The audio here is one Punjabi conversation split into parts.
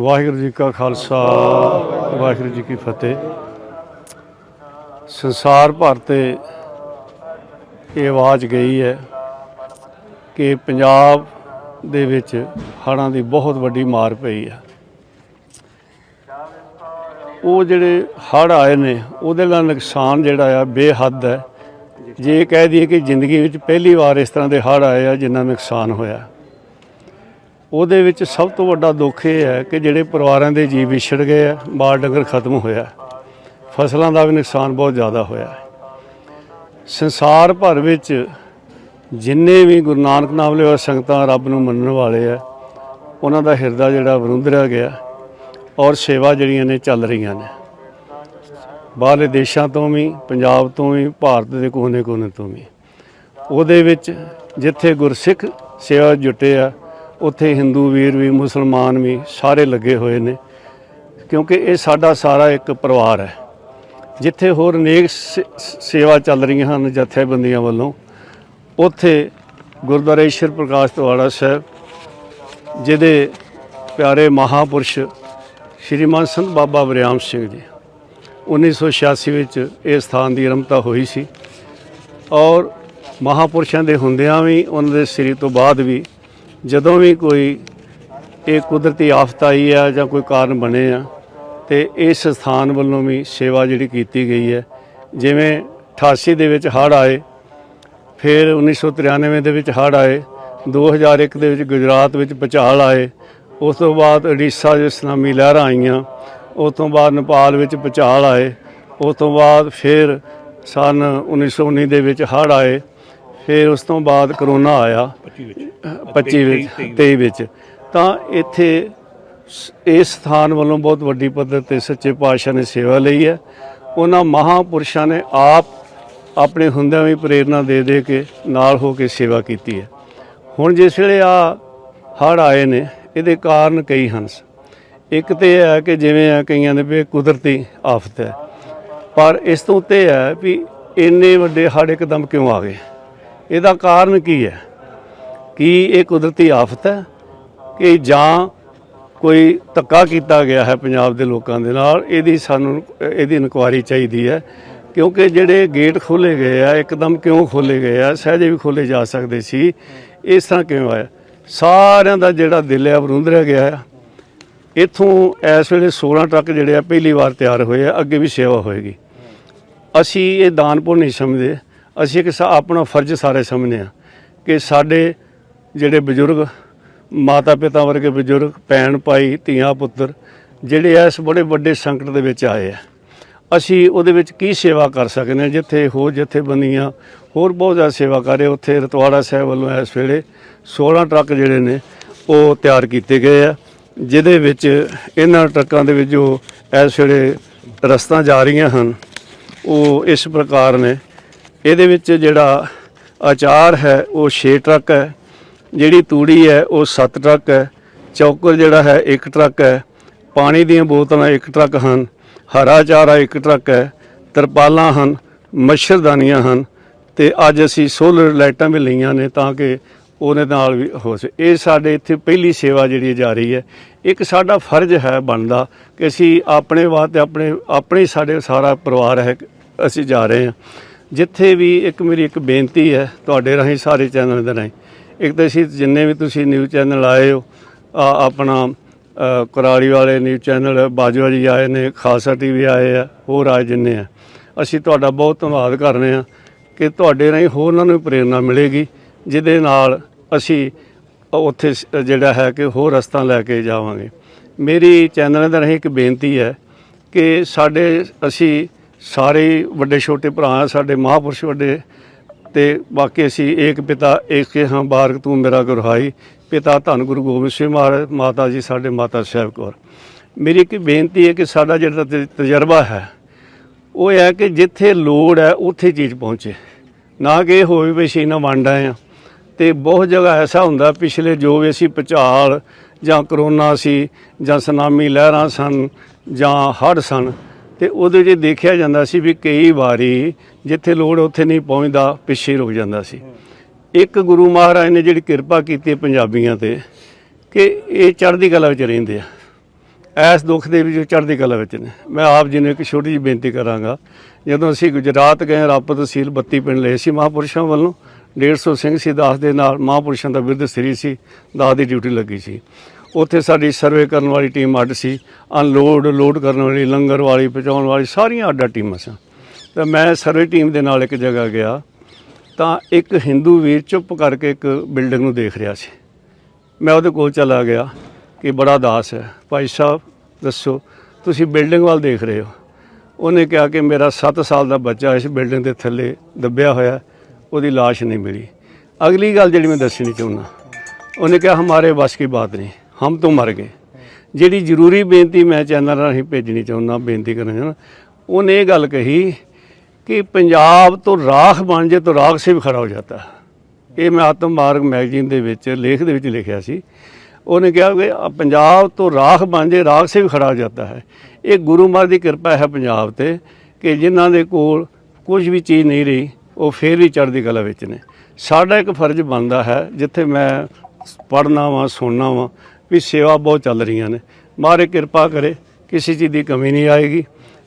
ਵਾਹਿਗੁਰੂ ਜੀ ਕਾ ਖਾਲਸਾ, ਵਾਹਿਗੁਰੂ ਜੀ ਕੀ ਫਤਿਹ। ਸੰਸਾਰ ਭਰ ਤੇ ਇਹ ਆਵਾਜ਼ ਗਈ ਹੈ ਕਿ ਪੰਜਾਬ ਦੇ ਵਿੱਚ ਹੜ੍ਹਾਂ ਦੀ ਬਹੁਤ ਵੱਡੀ ਮਾਰ ਪਈ ਹੈ। ਉਹ ਜਿਹੜੇ ਹੜ੍ਹ ਆਏ ਨੇ, ਉਹਦੇ ਨਾਲ ਨੁਕਸਾਨ ਜਿਹੜਾ ਆ ਬੇਹੱਦ ਹੈ। ਜੇ ਕਹਿ ਦਈਏ ਕਿ ਜ਼ਿੰਦਗੀ ਵਿੱਚ ਪਹਿਲੀ ਵਾਰ ਇਸ ਤਰ੍ਹਾਂ ਦੇ ਹੜ੍ਹ ਆਏ ਆ, ਜਿੰਨਾ ਨੁਕਸਾਨ ਹੋਇਆ। ਉਹਦੇ ਵਿੱਚ ਸਭ ਤੋਂ ਵੱਡਾ ਦੁੱਖ ਇਹ ਹੈ ਕਿ ਜਿਹੜੇ ਪਰਿਵਾਰਾਂ ਦੇ ਜੀਵ ਵਿਛੜ ਗਏ ਆ ਮਾਲ ਡੰਗਰ ਖਤਮ ਹੋਇਆ। ਫਸਲਾਂ ਦਾ ਵੀ ਨੁਕਸਾਨ ਬਹੁਤ ਜ਼ਿਆਦਾ ਹੋਇਆ। ਸੰਸਾਰ ਭਰ ਵਿੱਚ ਜਿੰਨੇ ਵੀ ਗੁਰੂ ਨਾਨਕ ਨਾਮ ਲੈਵਾ ਸੰਗਤਾਂ ਰੱਬ ਨੂੰ ਮੰਨਣ ਵਾਲੇ ਆ, ਉਹਨਾਂ ਦਾ ਹਿਰਦਾ ਜਿਹੜਾ ਵਰੁੰਦਰਿਆ ਗਿਆ ਔਰ ਸੇਵਾ ਜਿਹੜੀਆਂ ਨੇ ਚੱਲ ਰਹੀਆਂ ਨੇ। ਬਾਹਰਲੇ ਦੇਸ਼ਾਂ ਤੋਂ ਵੀ, ਪੰਜਾਬ ਤੋਂ ਵੀ, ਭਾਰਤ ਦੇ ਕੋਨੇ-ਕੋਨੇ ਤੋਂ ਵੀ। ਉਹਦੇ ਵਿੱਚ ਜਿੱਥੇ ਗੁਰਸਿੱਖ ਸੇਵਾ ਜੁਟੇ ਆ ਉੱਥੇ ਹਿੰਦੂ ਵੀਰ ਵੀ, ਮੁਸਲਮਾਨ ਵੀ ਸਾਰੇ ਲੱਗੇ ਹੋਏ ਨੇ, ਕਿਉਂਕਿ ਇਹ ਸਾਡਾ ਸਾਰਾ ਇੱਕ ਪਰਿਵਾਰ ਹੈ। ਜਿੱਥੇ ਹੋਰ ਨੇਕ ਸੇਵਾ ਚੱਲ ਰਹੀਆਂ ਹਨ ਜਥੇਬੰਦੀਆਂ ਵੱਲੋਂ, ਉੱਥੇ ਗੁਰਦੁਆਰਾ ਈਸ਼ਰ ਪ੍ਰਕਾਸ਼ ਤਵਾੜਾ ਸਾਹਿਬ, ਜਿਹਦੇ ਪਿਆਰੇ ਮਹਾਪੁਰਸ਼ ਸ਼੍ਰੀਮਾਨ ਸੰਤ ਬਾਬਾ ਬਰਿਆਮ ਸਿੰਘ ਜੀ 1986 ਵਿੱਚ ਇਹ ਸਥਾਨ ਦੀ ਆਰੰਭਤਾ ਹੋਈ ਸੀ। ਔਰ ਮਹਾਪੁਰਸ਼ਾਂ ਦੇ ਹੁੰਦਿਆਂ ਵੀ, ਉਹਨਾਂ ਦੇ ਸ੍ਰੀ ਤੋਂ ਬਾਅਦ ਵੀ ਜਦੋਂ ਵੀ ਕੋਈ ਇਹ ਕੁਦਰਤੀ ਆਫਤ ਆਈ ਆ ਜਾਂ ਕੋਈ ਕਾਰਨ ਬਣੇ ਆ, ਤੇ ਇਸ ਸਥਾਨ ਵੱਲੋਂ ਵੀ ਸੇਵਾ ਜਿਹੜੀ ਕੀਤੀ ਗਈ ਹੈ, ਜਿਵੇਂ 88 ਦੇ ਵਿੱਚ ਹੜ੍ਹ ਆਏ, ਫਿਰ 1993 ਦੇ ਵਿੱਚ ਹੜ੍ਹ ਆਏ 2001 ਦੇ ਵਿੱਚ ਗੁਜਰਾਤ ਵਿੱਚ ਭੁਚਾਲ ਆਏ, ਉਸ ਤੋਂ ਬਾਅਦ ਉੜੀਸਾ ਦੇ ਸੁਨਾਮੀ ਲਹਿਰਾਂ ਆਈਆਂ, ਉਸ ਤੋਂ ਬਾਅਦ ਨੇਪਾਲ ਵਿੱਚ ਭੁਚਾਲ ਆਏ, ਉਸ ਤੋਂ ਬਾਅਦ ਫਿਰ ਸਨ 1919 ਦੇ ਵਿੱਚ ਹੜ੍ਹ ਆਏ, ਫਿਰ ਉਸ ਤੋਂ ਬਾਅਦ ਕਰੋਨਾ ਆਇਆ। 25 ਵਿੱਚ। 23 ਵਿੱਚ ਤਾਂ ਇੱਥੇ ਇਸ ਸਥਾਨ ਵੱਲੋਂ ਬਹੁਤ ਵੱਡੀ ਪੱਧਰ ਤੇ ਸੱਚੇ ਪਾਤਸ਼ਾਹ ਨੇ ਸੇਵਾ ਲਈ ਹੈ। ਉਹਨਾਂ ਮਹਾਪੁਰਸ਼ਾਂ ਨੇ ਆਪ ਆਪਣੇ ਹੁੰਦਿਆਂ ਵੀ ਪ੍ਰੇਰਣਾ ਦੇ ਦੇ ਕੇ ਨਾਲ ਹੋ ਕੇ ਸੇਵਾ ਕੀਤੀ ਹੈ। ਹੁਣ ਜਿਸ ਵੇਲੇ ਆ ਹੜ੍ਹ ਆਏ ਨੇ ਇਹਦੇ ਕਾਰਨ ਕਈ ਹਨ। ਇੱਕ ਤੇ ਇਹ ਹੈ ਕਿ ਜਿਵੇਂ ਆ ਕਈਆਂ ਦੇ ਵੀ ਕੁਦਰਤੀ ਆਫਤ ਹੈ। ਪਰ ਇਸ ਤੋਂ ਉੱਤੇ ਹੈ ਵੀ ਇੰਨੇ ਵੱਡੇ ਹੜ੍ਹ ਇੱਕਦਮ ਕਿਉਂ ਆ ਗਏ? ਇਹਦਾ ਕਾਰਨ ਕੀ ਹੈ? ਕੀ ਇਹ ਕੁਦਰਤੀ ਆਫਤ ਹੈ ਕਿ ਜਾਂ ਕੋਈ ਧੱਕਾ ਕੀਤਾ ਗਿਆ ਹੈ ਪੰਜਾਬ ਦੇ ਲੋਕਾਂ ਦੇ ਨਾਲ? ਇਹਦੀ ਸਾਨੂੰ, ਇਹਦੀ ਇਨਕੁਆਰੀ ਚਾਹੀਦੀ ਹੈ, ਕਿਉਂਕਿ ਜਿਹੜੇ ਗੇਟ ਖੋਲੇ ਗਏ ਆ, ਇੱਕਦਮ ਕਿਉਂ ਖੋਲੇ ਗਏ ਆ? ਸਹਿਜੇ ਵੀ ਖੋਲੇ ਜਾ ਸਕਦੇ ਸੀ। ਇਸ ਤਰ੍ਹਾਂ ਕਿਉਂ ਆਇਆ ਸਾਰਿਆਂ ਦਾ ਜਿਹੜਾ ਦਿਲ ਹੈ ਵਰੁੰਦਰਿਆ ਗਿਆ ਆ ਇਥੋਂ ਇਸ ਵੇਲੇ 16 ਟਰੱਕ ਜਿਹੜੇ ਆ, ਪਹਿਲੀ ਵਾਰ ਤਿਆਰ ਹੋਏ ਆ, ਅੱਗੇ ਵੀ ਸੇਵਾ ਹੋਏਗੀ। ਅਸੀਂ ਇਹ ਦਾਨਪੁਰ ਨਹੀਂ ਸਮਝਦੇ। ਅਸੀਂ ਇੱਕ ਸਾ- ਆਪਣਾ ਫਰਜ਼ ਸਾਰੇ ਸਮਝਦੇ ਆ ਕਿ ਸਾਡੇ ਜਿਹੜੇ ਬਜ਼ੁਰਗ ਮਾਤਾ ਪਿਤਾ ਵਰਗੇ ਬਜ਼ੁਰਗ, ਭੈਣ ਭਾਈ, ਧੀਆਂ ਪੁੱਤਰ, ਜਿਹੜੇ ਇਸ ਬੜੇ ਵੱਡੇ ਸੰਕਟ ਦੇ ਵਿੱਚ ਆਏ ਆ। ਅਸੀਂ ਉਹਦੇ ਵਿੱਚ ਕੀ ਸੇਵਾ ਕਰ ਸਕਦੇ ਹਾਂ ਜਿੱਥੇ ਹੋਰ ਜਥੇਬੰਦੀਆਂ, ਹੋਰ ਬਹੁਤ ਜ਼ਿਆਦਾ ਸੇਵਾ ਕਰ ਰਹੇ ਉੱਥੇ ਰਤਵਾੜਾ ਸਾਹਿਬ ਵੱਲੋਂ ਇਸ ਵੇਲੇ 16 ਟਰੱਕ ਜਿਹੜੇ ਨੇ, ਉਹ ਤਿਆਰ ਕੀਤੇ ਗਏ ਆ। ਜਿਹਦੇ ਵਿੱਚ ਇਹਨਾਂ ਟਰੱਕਾਂ ਦੇ ਵਿੱਚ ਜੋ ਇਸ ਵੇਲੇ ਰਸਤਾਂ ਜਾ ਰਹੀਆਂ ਹਨ, ਉਹ ਇਸ ਪ੍ਰਕਾਰ ਨੇ। ਇਹਦੇ ਵਿੱਚ ਜਿਹੜਾ ਅਚਾਰ ਹੈ, ਉਹ 6 ਟਰੱਕ ਹੈ। ਜਿਹੜੀ ਤੂੜੀ ਹੈ, ਉਹ 7 ਟਰੱਕ ਹੈ, ਚੌਕਰ ਜਿਹੜਾ ਹੈ 1 ਟਰੱਕ ਹੈ, ਪਾਣੀ ਦੀਆਂ ਬੋਤਲਾਂ 1 ਟਰੱਕ ਹਨ, ਹਰਾ ਚਾਰਾ 1 ਟਰੱਕ ਹੈ, ਤਰਪਾਲਾਂ ਹਨ, ਮੱਛਰਦਾਨੀਆਂ ਹਨ ਤੇ ਅੱਜ ਅਸੀਂ ਸੋਲਰ ਲਾਈਟਾਂ ਵੀ ਲਈਆਂ ਨੇ ਤਾਂ ਕਿ ਉਹਦੇ ਨਾਲ ਵੀ ਹੋ ਸਕੇ। ਇਹ ਸਾਡੇ ਇੱਥੇ ਪਹਿਲੀ ਸੇਵਾ ਜਿਹੜੀ ਜਾ ਰਹੀ ਹੈ, ਇੱਕ ਸਾਡਾ ਫਰਜ਼ ਹੈ ਬਣਦਾ ਕਿ ਅਸੀਂ ਆਪਣੇ ਵਾਸਤੇ ਆਪਣੇ ਆਪਣੇ ਸਾਡੇ ਸਾਰਾ ਪਰਿਵਾਰ ਹੈ, ਅਸੀਂ ਜਾ ਰਹੇ ਹਾਂ। ਜਿੱਥੇ ਵੀ ਇੱਕ ਮੇਰੀ ਇੱਕ ਬੇਨਤੀ ਹੈ, ਤੁਹਾਡੇ ਰਾਹੀਂ ਸਾਰੇ ਚੈਨਲ ਦੇ ਰਾਹੀਂ ਇੱਕ ਤਾਂ ਅਸੀਂ ਜਿੰਨੇ ਵੀ ਤੁਸੀਂ ਨਿਊਜ਼ ਚੈਨਲ ਆਏ ਹੋ ਆਪਣਾ ਕੁਰਾਲੀ ਵਾਲੇ ਨਿਊਜ਼ ਚੈਨਲ, ਬਾਜਵਾ ਜੀ ਆਏ ਨੇ, ਖਾਲਸਾ ਟੀਵੀ ਆਏ ਆ, ਹੋਰ ਆਏ ਜਿੰਨੇ ਆ। ਅਸੀਂ ਤੁਹਾਡਾ ਬਹੁਤ ਧੰਨਵਾਦ ਕਰਨੇ ਆ ਕਿ ਤੁਹਾਡੇ ਰਾਹੀਂ ਹੋਰਨਾਂ ਨੂੰ ਵੀ ਪ੍ਰੇਰਣਾ ਮਿਲੇਗੀ, ਜਿਹਦੇ ਨਾਲ ਅਸੀਂ ਉੱਥੇ ਜਿਹੜਾ ਹੈ ਕਿ ਹੋਰ ਰਸਤਾ ਲੈ ਕੇ ਜਾਵਾਂਗੇ। ਮੇਰੀ ਚੈਨਲ ਦੇ ਰਾਹੀਂ ਇੱਕ ਬੇਨਤੀ ਹੈ ਕਿ ਸਾਡੇ, ਅਸੀਂ ਸਾਰੇ ਵੱਡੇ ਛੋਟੇ ਭਰਾ, ਸਾਡੇ ਮਹਾਪੁਰਸ਼ ਵੱਡੇ ਤੇ ਬਾਕੀ ਅਸੀਂ ਏਕ ਪਿਤਾ, ਏਕ ਹਾਂ, ਬਾਰਕ ਤੂੰ ਮੇਰਾ ਗੁਰਹਾਈ। ਪਿਤਾ ਧੰਨ ਗੁਰੂ ਗੋਬਿੰਦ ਸਿੰਘ ਮਹਾਰਾਜ ਮਾਤਾ ਜੀ, ਸਾਡੇ ਮਾਤਾ ਸਾਹਿਬ ਕੌਰ। ਮੇਰੀ ਇੱਕ ਬੇਨਤੀ ਹੈ ਕਿ ਸਾਡਾ ਜਿਹੜਾ ਤਜਰਬਾ ਹੈ, ਉਹ ਇਹ ਹੈ ਕਿ ਜਿੱਥੇ ਲੋੜ ਹੈ, ਉੱਥੇ ਚੀਜ਼ ਪਹੁੰਚੇ। ਨਾ ਕਿ ਇਹ ਹੋਵੇ ਵੀ ਅਸੀਂ ਨਾ ਵੰਡ ਆਏ ਆ ਤੇ ਬਹੁਤ ਜਗ੍ਹਾ ਐਸਾ ਹੁੰਦਾ, ਪਿਛਲੇ ਜੋ ਵੀ ਅਸੀਂ ਭੁਚਾਲ ਜਾਂ ਕਰੋਨਾ ਸੀ ਜਾਂ ਸੁਨਾਮੀ ਲਹਿਰਾਂ ਸਨ ਜਾਂ ਹੜ੍ਹ ਸਨ ਤੇ ਉਹਦੇ 'ਚ ਦੇਖਿਆ ਜਾਂਦਾ ਸੀ ਵੀ ਕਈ ਵਾਰੀ ਜਿੱਥੇ ਲੋੜ ਉੱਥੇ ਨਹੀਂ ਪਹੁੰਚਦਾ, ਪਿੱਛੇ ਰੁਕ ਜਾਂਦਾ ਸੀ। ਇੱਕ ਗੁਰੂ ਮਹਾਰਾਜ ਨੇ ਜਿਹੜੀ ਕਿਰਪਾ ਕੀਤੀ ਪੰਜਾਬੀਆਂ ਤੇ ਕਿ ਇਹ ਚੜ੍ਹਦੀ ਕਲਾ ਵਿੱਚ ਰਹਿੰਦੇ ਆ। ਐਸ ਦੁੱਖ ਦੇ ਵਿੱਚ ਚੜ੍ਹਦੀ ਕਲਾ ਵਿੱਚ ਨੇ। ਮੈਂ ਆਪ ਜੀ ਨੂੰ ਇੱਕ ਛੋਟੀ ਜਿਹੀ ਬੇਨਤੀ ਕਰਾਂਗਾ, ਜਦੋਂ ਅਸੀਂ ਗੁਜਰਾਤ ਗਏ ਰਾਪਤ ਤਹਿਸੀਲ 32 ਪਿੰਡ ਲਏ ਸੀ ਮਹਾਂਪੁਰਸ਼ਾਂ ਵੱਲੋਂ 150 ਸਿੰਘ ਸੀ ਦਾਸ ਦੇ ਨਾਲ, ਮਹਾਂਪੁਰਸ਼ਾਂ ਦਾ ਬਿਰਧ ਸ੍ਰੀ ਸੀ, ਦਾਸ ਦੀ ਡਿਊਟੀ ਲੱਗੀ ਸੀ। ਉੱਥੇ ਸਾਡੀ ਸਰਵੇ ਕਰਨ ਵਾਲੀ ਟੀਮ ਅੱਡ ਸੀ ਅਨਲੋਡ ਲੋਡ ਕਰਨ ਵਾਲੀ, ਲੰਗਰ ਵਾਲੀ, ਪਹੁੰਚਾਉਣ ਵਾਲੀ, ਸਾਰੀਆਂ ਅੱਡ ਅੱਡ ਟੀਮਾਂ ਸਨ ਤਾਂ ਮੈਂ ਸਰਵੇ ਟੀਮ ਦੇ ਨਾਲ ਇੱਕ ਜਗ੍ਹਾ ਗਿਆ, ਤਾਂ ਇੱਕ ਹਿੰਦੂ ਵੀਰ ਚੁੱਪ ਕਰਕੇ ਇੱਕ ਬਿਲਡਿੰਗ ਨੂੰ ਦੇਖ ਰਿਹਾ ਸੀ। ਮੈਂ ਉਹਦੇ ਕੋਲ ਚਲਾ ਗਿਆ ਕਿ ਬੜਾ ਦਾਸ ਹੈ। ਭਾਈ ਸਾਹਿਬ, ਦੱਸੋ, ਤੁਸੀਂ ਬਿਲਡਿੰਗ ਵੱਲ ਦੇਖ ਰਹੇ ਹੋ? ਉਹਨੇ ਕਿਹਾ ਕਿ ਮੇਰਾ 7 ਸਾਲ ਦਾ ਬੱਚਾ ਇਸ ਬਿਲਡਿੰਗ ਦੇ ਥੱਲੇ ਦੱਬਿਆ ਹੋਇਆ, ਉਹਦੀ ਲਾਸ਼ ਨਹੀਂ ਮਿਲੀ। ਅਗਲੀ ਗੱਲ ਜਿਹੜੀ ਮੈਂ ਦੱਸਣੀ ਚਾਹੁੰਦਾ, ਉਹਨੇ ਕਿਹਾ, ਹਮਾਰੇ ਬਸ ਕੀ ਬਾਤ ਨਹੀਂ। ਹਮ ਤੋਂ ਮਰ ਗਏ। ਜਿਹੜੀ ਜ਼ਰੂਰੀ ਬੇਨਤੀ ਮੈਂ ਚੈਨਲ ਰਾਹੀਂ ਭੇਜਣੀ ਚਾਹੁੰਦਾ, ਬੇਨਤੀ ਕਰਨਾ ਚਾਹੁੰਦਾ, ਉਹਨੇ ਇਹ ਗੱਲ ਕਹੀ ਕਿ ਪੰਜਾਬ ਤੋਂ ਰਾਖ ਬਣ ਜੇ ਤਾਂ ਰਾਖ ਸੇ ਵੀ ਖੜਾ ਹੋ ਜਾਂਦਾ। ਹੈ ਇਹ ਮੈਂ ਆਤਮ ਮਾਰਗ ਮੈਗਜ਼ੀਨ ਦੇ ਵਿੱਚ, ਲੇਖ ਦੇ ਵਿੱਚ ਲਿਖਿਆ ਸੀ। ਉਹਨੇ ਕਿਹਾ ਕਿ ਪੰਜਾਬ ਤੋਂ ਰਾਖ ਬਣ ਜੇ, ਰਾਖ ਸੇ ਵੀ ਖੜਾ ਹੋ ਜਾਂਦਾ ਹੈ। ਇਹ ਗੁਰੂ ਮਹਾਰਾਜ ਦੀ ਕਿਰਪਾ ਹੈ ਪੰਜਾਬ ਤੇ ਕਿ ਜਿਨ੍ਹਾਂ ਦੇ ਕੋਲ ਕੁਝ ਵੀ ਚੀਜ਼ ਨਹੀਂ ਰਹੀ, ਉਹ ਫੇਰ ਵੀ ਚੜ੍ਹਦੀ ਕਲਾ ਵਿੱਚ ਨੇ। ਸਾਡਾ ਇੱਕ ਫਰਜ਼ ਬਣਦਾ ਹੈ, ਜਿੱਥੇ ਮੈਂ ਪੜ੍ਹਨਾ ਵਾਂ, ਸੁਣਨਾ ਵਾਂ ਵੀ ਸੇਵਾ ਬਹੁਤ ਚੱਲ ਰਹੀਆਂ ਨੇ। ਮਹਾਰਾਜ ਕਿਰਪਾ ਕਰੇ, ਕਿਸੇ ਚੀਜ਼ ਦੀ ਕਮੀ ਨਹੀਂ ਆਏਗੀ।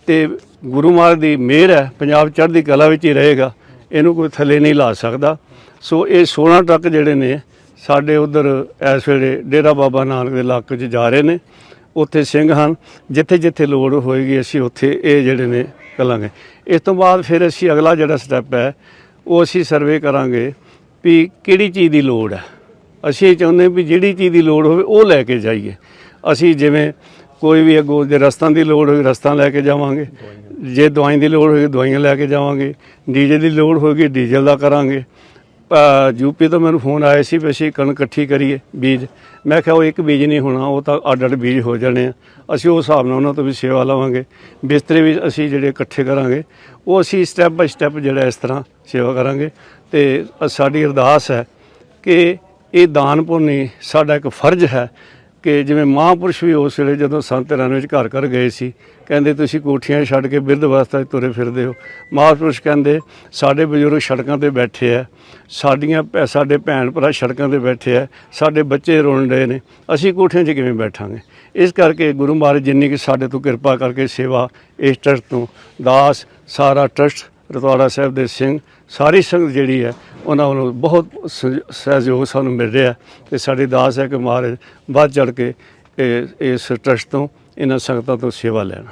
ਤੇ ਗੁਰੂ ਮਹਾਰਾਜ ਦੀ ਮਿਹਰ ਹੈ, ਪੰਜਾਬ ਚੜ੍ਹਦੀ ਕਲਾ ਵਿੱਚ ਹੀ ਰਹੇਗਾ। ਇਹਨੂੰ ਕੋਈ ਥੱਲੇ ਨਹੀਂ ਲਾ ਸਕਦਾ। ਸੋ ਇਹ 16 ਟਰੱਕ ਜਿਹੜੇ ਨੇ, ਸਾਡੇ ਉਧਰ ਇਸ ਵੇਲੇ ਡੇਰਾ ਬਾਬਾ ਨਾਨਕ ਦੇ ਇਲਾਕੇ 'ਚ ਜਾ ਰਹੇ ਨੇ। ਉੱਥੇ ਸਿੰਘ ਹਨ। ਜਿੱਥੇ ਜਿੱਥੇ ਲੋੜ ਹੋਏਗੀ, ਅਸੀਂ ਉੱਥੇ ਇਹ ਜਿਹੜੇ ਨੇ ਕਰਾਂਗੇ ਇਸ ਤੋਂ ਬਾਅਦ ਫਿਰ ਅਸੀਂ ਅਗਲਾ ਜਿਹੜਾ ਸਟੈਪ ਹੈ, ਉਹ ਅਸੀਂ ਸਰਵੇ ਕਰਾਂਗੇ ਵੀ ਕਿਹੜੀ ਚੀਜ਼ ਦੀ ਲੋੜ ਹੈ। ਅਸੀਂ ਇਹ ਚਾਹੁੰਦੇ ਵੀ ਜਿਹੜੀ ਚੀਜ਼ ਦੀ ਲੋੜ ਹੋਵੇ ਉਹ ਲੈ ਕੇ ਜਾਈਏ। ਅਸੀਂ ਜਿਵੇਂ ਕੋਈ ਵੀ ਅੱਗੋਂ ਜੇ ਰਸਤਾਂ ਦੀ ਲੋੜ ਹੋਵੇ ਰਸਤਾਂ ਲੈ ਕੇ ਜਾਵਾਂਗੇ। ਜੇ ਦਵਾਈ ਦੀ ਲੋੜ ਹੋਵੇ ਦਵਾਈਆਂ ਲੈ ਕੇ ਜਾਵਾਂਗੇ। ਡੀਜ਼ਲ ਦੀ ਲੋੜ ਹੋਵੇਗੀ ਡੀਜ਼ਲ ਦਾ ਕਰਾਂਗੇ। ਯੂਪੀ ਤੋਂ ਮੈਨੂੰ ਫੋਨ ਆਇਆ ਸੀ ਵੀ ਅਸੀਂ ਕਣਕ ਇਕੱਠੀ ਕਰੀਏ ਬੀਜ। ਮੈਂ ਕਿਹਾ ਉਹ ਇੱਕ ਬੀਜ ਨਹੀਂ ਹੋਣਾ, ਉਹ ਤਾਂ ਅੱਡ ਅੱਡ ਬੀਜ ਹੋ ਜਾਣੇ ਆ। ਅਸੀਂ ਉਸ ਹਿਸਾਬ ਨਾਲ ਉਹਨਾਂ ਤੋਂ ਵੀ ਸੇਵਾ ਲਵਾਂਗੇ। ਬਿਸਤਰੇ ਵੀ ਅਸੀਂ ਜਿਹੜੇ ਇਕੱਠੇ ਕਰਾਂਗੇ, ਉਹ ਅਸੀਂ ਸਟੈਪ ਬਾਈ ਸਟੈਪ ਜਿਹੜਾ ਇਸ ਤਰ੍ਹਾਂ ਸੇਵਾ ਕਰਾਂਗੇ। ਤੇ ਸਾਡੀ ਅਰਦਾਸ ਹੈ ਕਿ ਇਹ ਦਾਨ ਪੁੰਨੀ ਸਾਡਾ ਇੱਕ ਫਰਜ਼ ਹੈ ਕਿ ਜਿਵੇਂ ਮਹਾਂਪੁਰਸ਼ ਵੀ ਉਸ ਵੇਲੇ ਜਦੋਂ ਸੰਤ ਰਾਂ ਵਿੱਚ ਘਰ ਘਰ ਗਏ ਸੀ, ਕਹਿੰਦੇ ਤੁਸੀਂ ਕੋਠੀਆਂ ਛੱਡ ਕੇ ਬਿਰਧ ਅਵਸਥਾ 'ਚ ਤੁਰੇ ਫਿਰਦੇ ਹੋ। ਮਹਾਂਪੁਰਸ਼ ਕਹਿੰਦੇ, ਸਾਡੇ ਬਜ਼ੁਰਗ ਸੜਕਾਂ ਤੇ ਬੈਠੇ ਆ, ਸਾਡੀਆਂ ਭੈ- ਸਾਡੇ ਭੈਣ ਭਰਾ ਸੜਕਾਂ ਤੇ ਬੈਠੇ ਆ, ਸਾਡੇ ਬੱਚੇ ਰੋਣ ਰਹੇ ਨੇ, ਅਸੀਂ ਕੋਠੀਆਂ 'ਚ ਕਿਵੇਂ ਬੈਠਾਂਗੇ? ਇਸ ਕਰਕੇ ਗੁਰੂ ਮਹਾਰਾਜ ਜਿੰਨੀ ਕਿ ਸਾਡੇ ਤੋਂ ਕਿਰਪਾ ਕਰਕੇ ਸੇਵਾ, ਇਸ ਟਰਸਟ ਤੋਂ ਦਾਸ ਸਾਰਾ ਟਰਸਟ ਰਤਵਾੜਾ ਸਾਹਿਬ ਦੇ ਸਿੰਘ, ਸਾਰੀ ਸੰਗਤ ਜਿਹੜੀ ਹੈ, ਉਹਨਾਂ ਵੱਲੋਂ ਬਹੁਤ ਸਹਿਯੋਗ ਸਾਨੂੰ ਮਿਲ ਰਿਹਾ ਤੇ ਸਾਡੀ ਦਾਸ ਹੈ ਕਿ ਮਹਾਰਾਜ ਵੱਧ ਚੜ ਕੇ ਇਹ- ਇਸ ਟਰਸਟ ਤੋਂ ਇਹਨਾਂ ਸੰਗਤਾਂ ਤੋਂ ਸੇਵਾ ਲੈਣ।